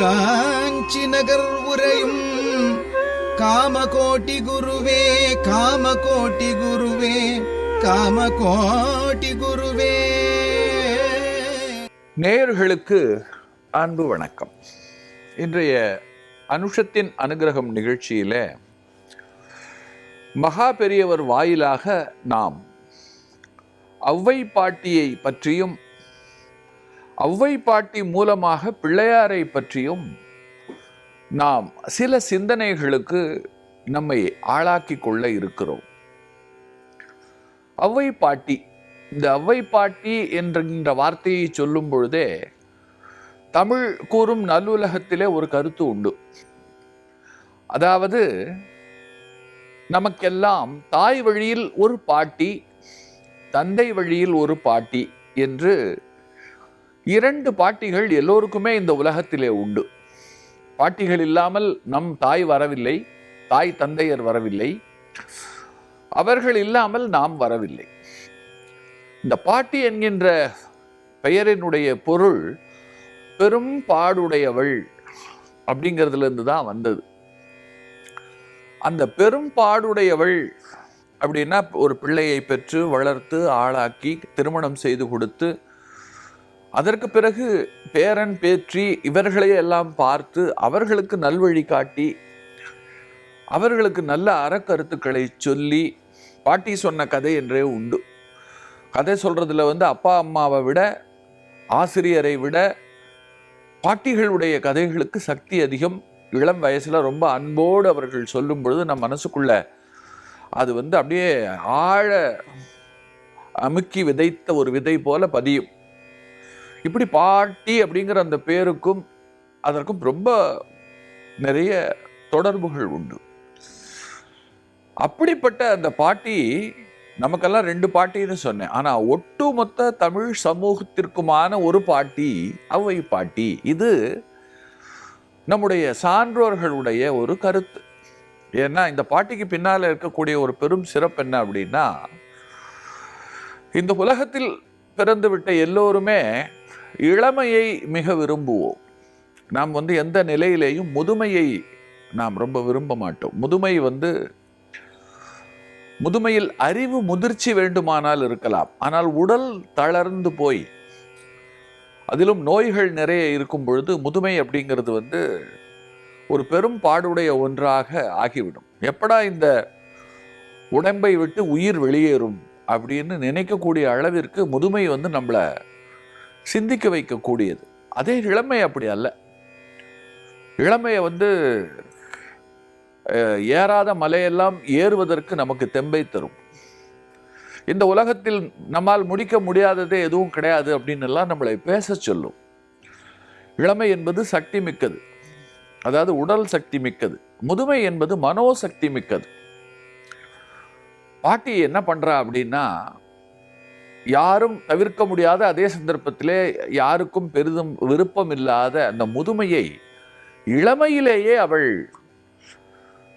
காஞ்சி நகர் உரையும் காமகோட்டி குருவே காமகோட்டி குருவே காமகோட்டி குருவே. நேயர்களுக்கு அன்பு வணக்கம். இன்றைய அனுஷத்தின் அனுகிரகம் நிகழ்ச்சியில மகா பெரியவர் வாயிலாக நாம் ஔவை பாட்டியை பற்றியும் ஔவை பாட்டி மூலமாக பிள்ளையாரை பற்றியும் நாம் சில சிந்தனைகளுக்கு நம்மை ஆளாக்கி கொள்ள இருக்கிறோம். ஔவை பாட்டி இந்த ஔவை பாட்டி என்கின்ற வார்த்தையை சொல்லும் பொழுதே தமிழ் கூறும் நல்லுலகத்திலே ஒரு கருத்து உண்டு. அதாவது நமக்கெல்லாம் தாய் வழியில் ஒரு பாட்டி தந்தை வழியில் ஒரு பாட்டி என்று இரண்டு பாட்டிகள் எல்லோருக்குமே இந்த உலகத்திலே உண்டு. பாட்டிகள் இல்லாமல் நம் தாய் வரவில்லை தாய் தந்தையர் வரவில்லை அவர்கள் இல்லாமல் நாம் வரவில்லை. இந்த பாட்டி என்கின்ற பெயரினுடைய பொருள் பெரும் பாடுடையவள் அப்படிங்கிறதுலேருந்து தான் வந்தது. அந்த பெரும் பாடுடையவள் அப்படின்னா ஒரு பிள்ளையை பெற்று வளர்த்து ஆளாக்கி திருமணம் செய்து கொடுத்து அதற்கு பிறகு பேரன் பேற்றி இவர்களையே எல்லாம் பார்த்து அவர்களுக்கு நல்வழி காட்டி அவர்களுக்கு நல்ல அறக்கருத்துக்களை சொல்லி பாட்டி சொன்ன கதை என்றே உண்டு. கதை சொல்றதுல வந்து அப்பா அம்மாவை விட ஆசிரியரை விட பாட்டிகளுடைய கதைகளுக்கு சக்தி அதிகம். இளம் வயசுல ரொம்ப அன்போடு அவர்கள் சொல்லும் பொழுது நம் மனசுக்குள்ள அது வந்து அப்படியே ஆழ அமுக்கி விதைத்த ஒரு விதை போல பதியும். இப்படி பாட்டி அப்படிங்கிற அந்த பேருக்கும் அதற்கும் ரொம்ப நிறைய தொடர்புகள் உண்டு. அப்படிப்பட்ட அந்த பாட்டி நமக்கெல்லாம் ரெண்டு பாட்டின்னு சொன்னேன். ஆனால் ஒட்டுமொத்த தமிழ் சமூகத்திற்குமான ஒரு பாட்டி அவை பாட்டி. இது நம்முடைய சான்றோர்களுடைய ஒரு கருத்து. ஏன்னா இந்த பாட்டிக்கு பின்னால இருக்கக்கூடிய ஒரு பெரும் சிறப்பு என்ன அப்படின்னா இந்த உலகத்தில் பிறந்துவிட்ட எல்லோருமே இளமையை மிக விரும்புவோம். நாம் வந்து எந்த நிலையிலேயும் முதுமையை நாம் ரொம்ப விரும்ப மாட்டோம். முதுமை வந்து முதுமையில் அறிவு முதிர்ச்சி வேண்டுமானால் இருக்கலாம். ஆனால் உடல் தளர்ந்து போய் அதிலும் நோய்கள் நிறைய இருக்கும் பொழுது முதுமை அப்படிங்கிறது வந்து ஒரு பெரும் பாடுடைய ஒன்றாக ஆகிவிடும். எப்படா இந்த உடம்பை விட்டு உயிர் வெளியேறும் அப்படின்னு நினைக்கக்கூடிய அளவிற்கு முதுமை வந்து நம்மளை சிந்திக்க வைக்கக்கூடியது. அதே இளமை அப்படி அல்ல. இளமையை வந்து ஏறாத மலையெல்லாம் ஏறுவதற்கு நமக்கு தெம்பை தரும். இந்த உலகத்தில் நம்மால் முடிக்க முடியாததே எதுவும் கிடையாது அப்படின்னு எல்லாம் நம்மளை பேச சொல்லும். இளமை என்பது சக்தி மிக்கது. அதாவது உடல் சக்தி மிக்கது. முதுமை என்பது மனோசக்தி மிக்கது. பாட்டி என்ன பண்ணுறா அப்படின்னா யாரும் தவிர்க்க முடியாத அதே சந்தர்ப்பத்திலே யாருக்கும் பெரிதும் விருப்பம் இல்லாத அந்த முதுமையை இளமையிலேயே அவள்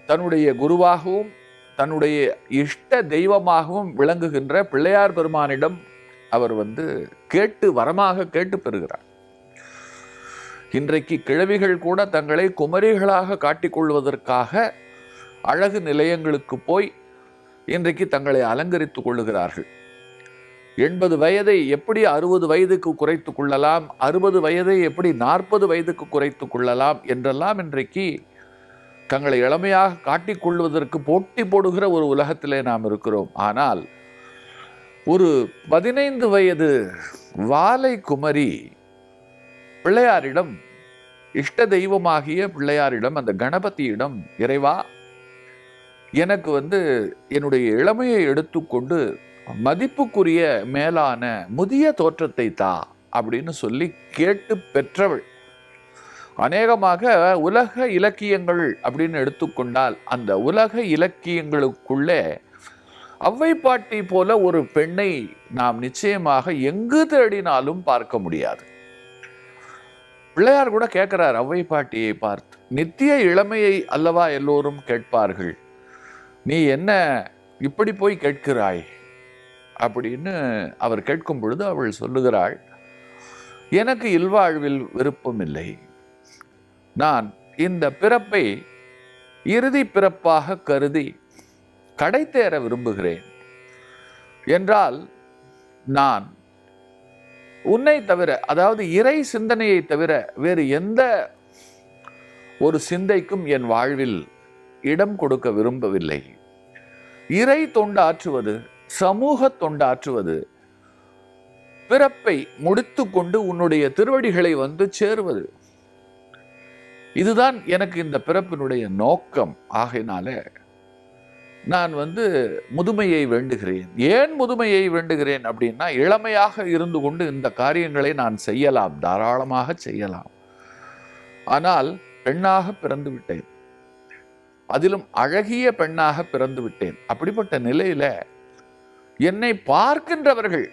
தன்னுடைய குருவாகவும் தன்னுடைய இஷ்ட தெய்வமாகவும் விளங்குகின்ற பிள்ளையார் பெருமானிடம் அவர் வந்து கேட்டு வரமாக கேட்டு பெறுகிறார். இன்றைக்கு கிழவிகள் கூட தங்களை குமரிகளாக காட்டிக்கொள்வதற்காக அழகு நிலையங்களுக்கு போய் இன்றைக்கு தங்களை அலங்கரித்துக் கொள்ளுகிறார்கள். எண்பது வயதை எப்படி அறுபது வயதுக்கு குறைத்து கொள்ளலாம்? அறுபது வயதை எப்படி நாற்பது வயதுக்கு குறைத்து கொள்ளலாம்? என்றெல்லாம் இன்றைக்கு தங்களை இளமையாக காட்டிக்கொள்வதற்கு போட்டி போடுகிற ஒரு உலகத்திலே நாம் இருக்கிறோம். ஆனால் ஒரு பதினைந்து வயது வாலை குமரி பிள்ளையாரிடம் இஷ்ட தெய்வமாகிய பிள்ளையாரிடம் அந்த கணபதியிடம் இறைவா எனக்கு வந்து என்னுடைய இளமையை எடுத்துக்கொண்டு மதிப்புக்குரிய மேலான முதிய தோற்றத்தை தா அப்படின்னு சொல்லி கேட்டு பெற்றவள். அநேகமாக உலக இலக்கியங்கள் அப்படின்னு எடுத்துக்கொண்டால் அந்த உலக இலக்கியங்களுக்குள்ளே அவ்வை பாட்டி போல ஒரு பெண்ணை நாம் நிச்சயமாக எங்கு தேடினாலும் பார்க்க முடியாது. பிள்ளையார் கூட கேட்கிறார் அவ்வை பாட்டியை பார்த்து நித்திய இளமையை அல்லவா எல்லோரும் கேட்பார்கள்? நீ என்ன இப்படி போய் கேட்கிறாய்? அப்படின்னு அவர் கேட்கும் பொழுது அவள் சொல்லுகிறாள் எனக்கு இல்வாழ்வில் விருப்பம் இல்லை. நான் இந்த பிறப்பை இறுதி பிறப்பாக கருதி கடைத்தேற விரும்புகிறேன். என்றால் நான் உன்னை தவிர அதாவது இறை சிந்தனையை தவிர வேறு எந்த ஒரு சிந்தைக்கும் என் வாழ்வில் இடம் கொடுக்க விரும்பவில்லை. இறை தொண்டாற்றுவது சமூக தொண்டாற்றுவது பிறப்பை முடித்து கொண்டு உன்னுடைய திருவடிகளை வந்து சேருவது. இதுதான் எனக்கு இந்த பிறப்பினுடைய நோக்கம். ஆகையினால நான் வந்து முதுமையை வேண்டுகிறேன். ஏன் முதுமையை வேண்டுகிறேன் அப்படின்னா இளமையாக இருந்து கொண்டு இந்த காரியங்களை நான் செய்யலாம். தாராளமாக செய்யலாம். ஆனால் பெண்ணாக பிறந்து விட்டேன். அதிலும் அழகிய பெண்ணாக பிறந்து விட்டேன். அப்படிப்பட்ட நிலையில என்னை பார்க்கின்றவர்கள்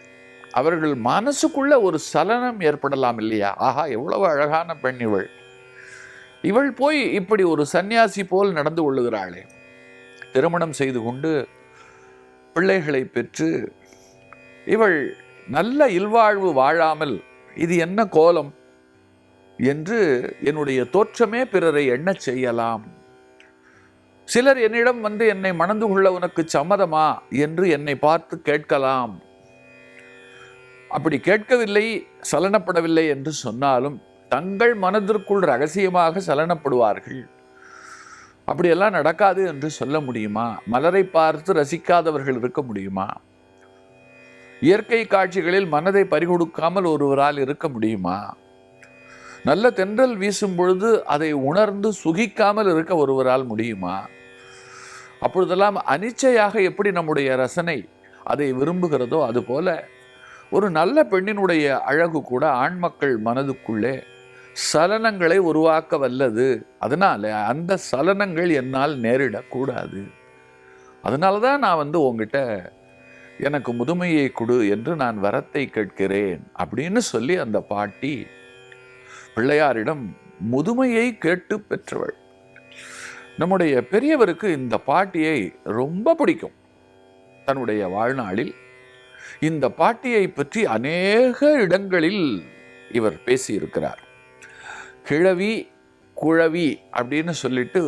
அவர்கள் மனசுக்குள்ள ஒரு சலனம் ஏற்படலாம் இல்லையா? ஆஹா எவ்வளவு அழகான பெண் இவள். இவள் போய் இப்படி ஒரு சன்னியாசி போல் நடந்து கொள்ளுகிறாளே. திருமணம் செய்து கொண்டு பிள்ளைகளை பெற்று இவள் நல்ல இல்வாழ்வு வாழாமல் இது என்ன கோலம்? என்று என்னுடைய தோற்றமே பிறரை எண்ணச் செய்யலாம். சிலர் என்னிடம் வந்து என்னை மணந்து கொள்ள உனக்கு சம்மதமா என்று என்னை பார்த்து கேட்கலாம். அப்படி கேட்கவில்லை சலனப்படவில்லை என்று சொன்னாலும் தங்கள் மனதிற்குள் ரகசியமாக சலனப்படுவார்கள். அப்படியெல்லாம் நடக்காது என்று சொல்ல முடியுமா? மலரை பார்த்து ரசிக்காதவர்கள் இருக்க முடியுமா? இயற்கை காட்சிகளில் மனதை பறிகொடுக்காமல் ஒருவரால் இருக்க முடியுமா? நல்ல தென்றல் வீசும் பொழுது அதை உணர்ந்து சுகிக்காமல் இருக்க ஒருவரால் முடியுமா? அப்பொழுதெல்லாம் அனிச்சையாக எப்படி நம்முடைய ரசனை அதை விரும்புகிறதோ அதுபோல ஒரு நல்ல பெண்ணினுடைய அழகு கூட ஆண் மக்கள் மனதுக்குள்ளே சலனங்களை உருவாக்க வல்லது. அதனால் அந்த சலனங்கள் என்னால் நேரிடக்கூடாது. அதனால தான் நான் வந்து உங்ககிட்ட எனக்கு முதுமையை கொடு என்று நான் வரத்தை கேட்கிறேன் அப்படின்னு சொல்லி அந்த பாட்டி பிள்ளையாரிடம் முதுமையை கேட்டு பெற்றவள். நம்முடைய பெரியவருக்கு இந்த பாட்டியை ரொம்ப பிடிக்கும். தன்னுடைய வாழ்நாளில் இந்த பாட்டியை பற்றி அநேக இடங்களில் இவர் பேசியிருக்கிறார். கிழவி குழவி அப்படின்னு சொல்லிட்டு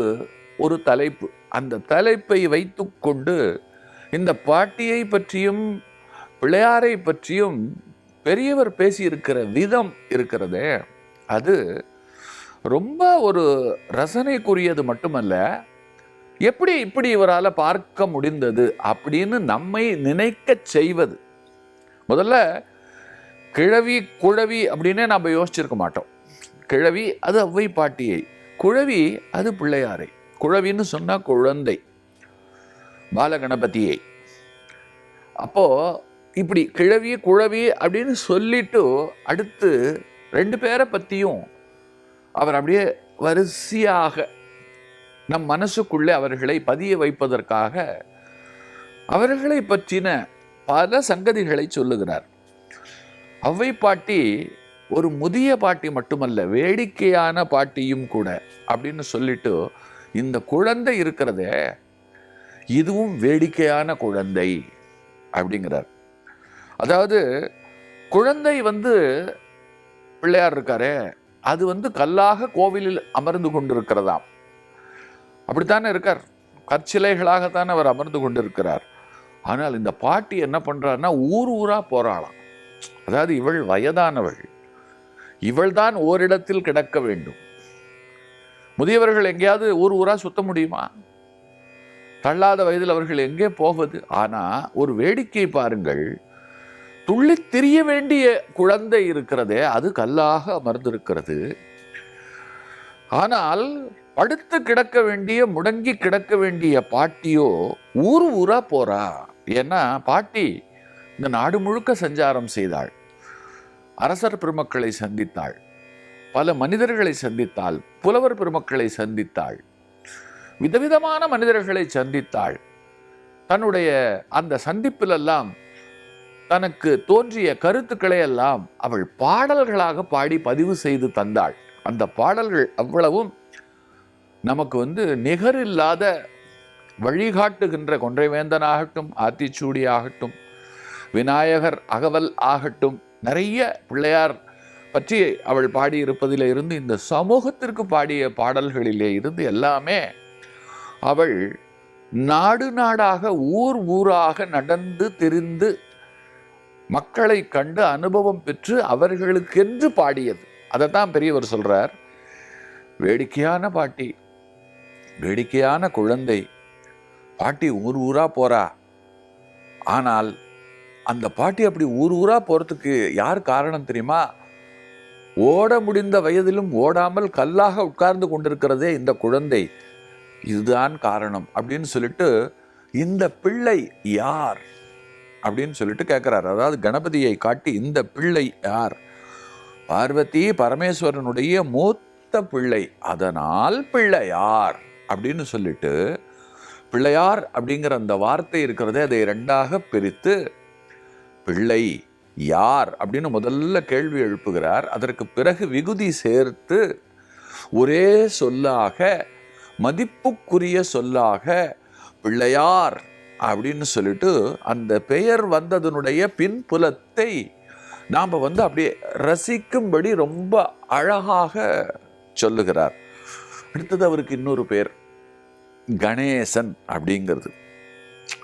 ஒரு தலைப்பு. அந்த தலைப்பை வைத்துக்கொண்டு இந்த பாட்டியை பற்றியும் பிள்ளையாரை பற்றியும் பெரியவர் பேசியிருக்கிற விதம் இருக்கிறதே அது ரொம்ப ஒரு ரசனைக்குரியது மட்டுமல்ல எப்படி இப்படி இவரால் பார்க்க முடிந்தது அப்படின்னு நம்மை நினைக்க செய்வது. முதல்ல கிழவி குழவி அப்படின்னே நம்ம யோசிச்சிருக்க மாட்டோம். கிழவி அது அவ்வை பாட்டியை குழவி அது பிள்ளையாரை. குழவின்னு சொன்னால் குழந்தை பாலகணபதியை. அப்போது இப்படி கிழவி குழவி அப்படின்னு சொல்லிட்டு அடுத்து ரெண்டு பேரை பற்றியும் அவர் அப்படியே வரிசையாக நம் மனசுக்குள்ளே அவர்களை பதிய வைப்பதற்காக அவர்களை பற்றின பல சங்கதிகளை சொல்லுகிறார். அவ்வை பாட்டி ஒரு முதிய பாட்டி மட்டுமல்ல வேடிக்கையான பாட்டியும் கூட அப்படின்னு சொல்லிட்டு இந்த குழந்தை இருக்கிறதே இதுவும் வேடிக்கையான குழந்தை அப்படிங்கிறார். அதாவது குழந்தை வந்து பிள்ளையார் இருக்காரே அது வந்து கல்லாக கோவிலில் அமர்ந்து கொண்டிருக்கிறதாம். அப்படித்தானே இருக்கார்? கற்சிலைகளாகத்தானே அவர் அமர்ந்து கொண்டிருக்கிறார். ஆனால் இந்த பாட்டி என்ன பண்ணுறாருன்னா ஊர் ஊராக போகிறாளாம் அதாவது இவள் வயதானவள். இவள் தான் ஓரிடத்தில் கிடக்க வேண்டும். முதியவர்கள் எங்கேயாவது ஊர் ஊராக சுத்த முடியுமா? தள்ளாத வயதில் அவர்கள் எங்கே போவது? ஆனால் ஒரு வேடிக்கை பாருங்கள். துள்ளித் திரிய வேண்டிய குழந்தை இருக்கிறதே அது கல்லாக அமர்ந்திருக்கிறது. ஆனால் படுத்து கிடக்க வேண்டிய முடங்கி கிடக்க வேண்டிய பாட்டியோ ஊர் ஊரா போறா. ஏன்னா பாட்டி இந்த நாடு முழுக்க சஞ்சாரம் செய்தாள். அரசர் பெருமக்களை சந்தித்தாள். பல மனிதர்களை சந்தித்தாள். புலவர் பெருமக்களை சந்தித்தாள். விதவிதமான மனிதர்களை சந்தித்தாள். தன்னுடைய அந்த சந்திப்பிலெல்லாம் தனக்கு தோன்றிய கருத்துக்களை எல்லாம் அவள் பாடல்களாக பாடி பதிவு செய்து தந்தாள். அந்த பாடல்கள் அவ்வளவும் நமக்கு வந்து நிகரில்லாத வழிகாட்டுகின்ற கொன்றைவேந்தனாகட்டும் ஆத்திச்சூடி ஆகட்டும் விநாயகர் அகவல் ஆகட்டும் நிறைய பிள்ளையார் பற்றி அவள் பாடியிருப்பதிலே இருந்து இந்த சமூகத்திற்கு பாடிய பாடல்களிலே இருந்து எல்லாமே அவள் நாடு நாடாக ஊர் ஊராக நடந்து திரிந்து மக்களை கண்டு அனுபவம் பெற்று அவர்களுக்கென்று பாடியது. அதைத்தான் பெரியவர் சொல்கிறார் வேடிக்கையான பாட்டி வேடிக்கையான குழந்தை. பாட்டி ஊர் ஊராக போகிறா ஆனால் அந்த பாட்டி அப்படி ஊர் ஊராக போகிறதுக்கு யார் காரணம் தெரியுமா? ஓட முடிந்த வயதிலும் ஓடாமல் கல்லாக உட்கார்ந்து கொண்டிருக்கிறதே இந்த குழந்தை. இதுதான் காரணம். அப்படின்னு சொல்லிட்டு இந்த பிள்ளை யார்? அப்படின்னு சொல்லிட்டு கேட்குறாரு அதாவது கணபதியை காட்டி இந்த பிள்ளை யார்? பார்வதி பரமேஸ்வரனுடைய மூத்த பிள்ளை. அதனால் பிள்ளையார் அப்படின்னு சொல்லிட்டு பிள்ளையார் அப்படிங்கிற அந்த வார்த்தை இருக்கிறதே அதை ரெண்டாக பிரித்து பிள்ளை யார் அப்படின்னு முதல்ல கேள்வி எழுப்புகிறார். அதற்கு பிறகு விகுதி சேர்த்து ஒரே சொல்லாக மதிப்புக்குரிய சொல்லாக பிள்ளையார் அப்படின்னு சொல்லிட்டு அந்த பெயர் வந்ததனுடைய பின்புலத்தை நாம் வந்து அப்படியே ரசிக்கும்படி ரொம்ப அழகாக சொல்லுகிறார். அடுத்தது அவருக்கு இன்னொரு பேர் கணேசன் அப்படிங்கிறது.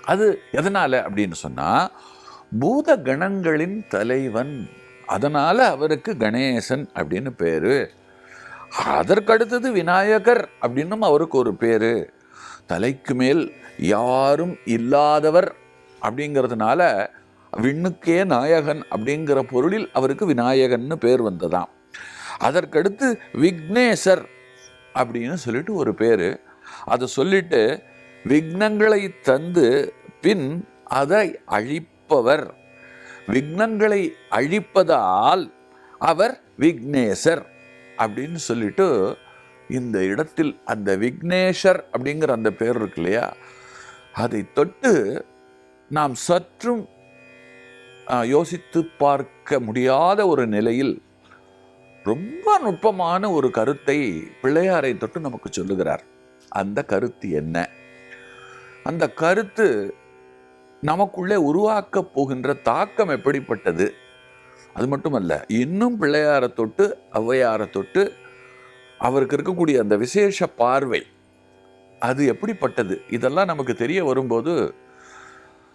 அது எதனால் அப்படின்னு சொன்னால் பூத கணங்களின் தலைவன் அதனால் அவருக்கு கணேசன் அப்படின்னு பேர். அதற்கடுத்தது விநாயகர் அப்படின்னும் அவருக்கு ஒரு பேர். தலைக்கு மேல் யாரும் இல்லாதவர் அப்படிங்கிறதுனால விண்ணுக்கே நாயகன் அப்படிங்கிற பொருளில் அவருக்கு விநாயகன்னு பேர் வந்ததாம். அதற்கடுத்து விக்னேசர் அப்படின்னு சொல்லிட்டு ஒரு பேர். அதை சொல்லிட்டு விக்னங்களை தந்து பின் அதை அழிப்பவர். விக்னங்களை அழிப்பதால் அவர் விக்னேசர் அப்படின்னு சொல்லிட்டு இந்த இடத்தில் அந்த விக்னேஷர் அப்படிங்கிற அந்த பேர் இருக்கு இல்லையா? அதை தொட்டு நாம் சற்றும் யோசித்து பார்க்க முடியாத ஒரு நிலையில் ரொம்ப நுட்பமான ஒரு கருத்தை பிள்ளையாரை தொட்டு நமக்கு சொல்லுகிறார். அந்த கருத்து என்ன? அந்த கருத்து நமக்குள்ளே உருவாக்கப் போகின்ற தாக்கம் எப்படிப்பட்டது? அது மட்டுமல்ல இன்னும் பிள்ளையாரை தொட்டு ஔவையாரை தொட்டு அவருக்கு இருக்கக்கூடிய அந்த விசேஷ பார்வை அது எப்படிப்பட்டது? இதெல்லாம் நமக்கு தெரிய வரும்போது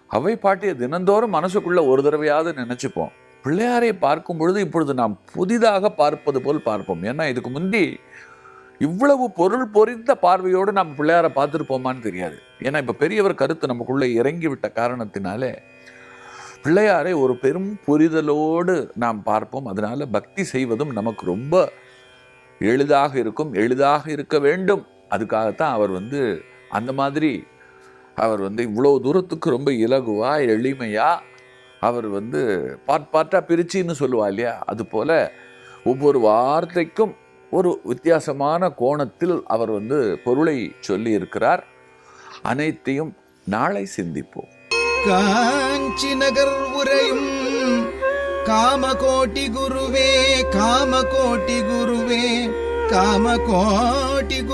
அவை பாட்டிய தினந்தோறும் மனசுக்குள்ள ஒரு தடவையாவது நினைச்சுப்போம். பிள்ளையாரை பார்க்கும் பொழுது இப்பொழுது நாம் புதிதாக பார்ப்பது போல் பார்ப்போம். ஏன்னா இதுக்கு முந்தி இவ்வளவு பொருள் பொறிந்த பார்வையோடு நாம் பிள்ளையாரை பார்த்துருப்போமான்னு தெரியாது. ஏன்னா இப்போ பெரியவர் கருத்து நமக்குள்ளே இறங்கி விட்ட காரணத்தினாலே பிள்ளையாரை ஒரு பெரும் புரிதலோடு நாம் பார்ப்போம். அதனால் பக்தி செய்வதும் நமக்கு ரொம்ப எளிதாக இருக்கும் எளிதாக இருக்க வேண்டும். அதுக்காகத்தான் அவர் வந்து அந்த மாதிரி அவர் வந்து இவ்வளோ தூரத்துக்கு ரொம்ப இலகுவா எளிமையா அவர் வந்து பார்ட் பார்ட்டாக பிரிச்சின்னு சொல்லுவா இல்லையா? அது போல ஒவ்வொரு வார்த்தைக்கும் ஒரு வித்தியாசமான கோணத்தில் அவர் வந்து பொருளை சொல்லி இருக்கிறார் அனைத்தையும் நாளை சிந்திப்போம். காஞ்சி நகர் உரையும் காமகோட்டி குருவே காமகோட்டி குருவே காமகோட்டி குரு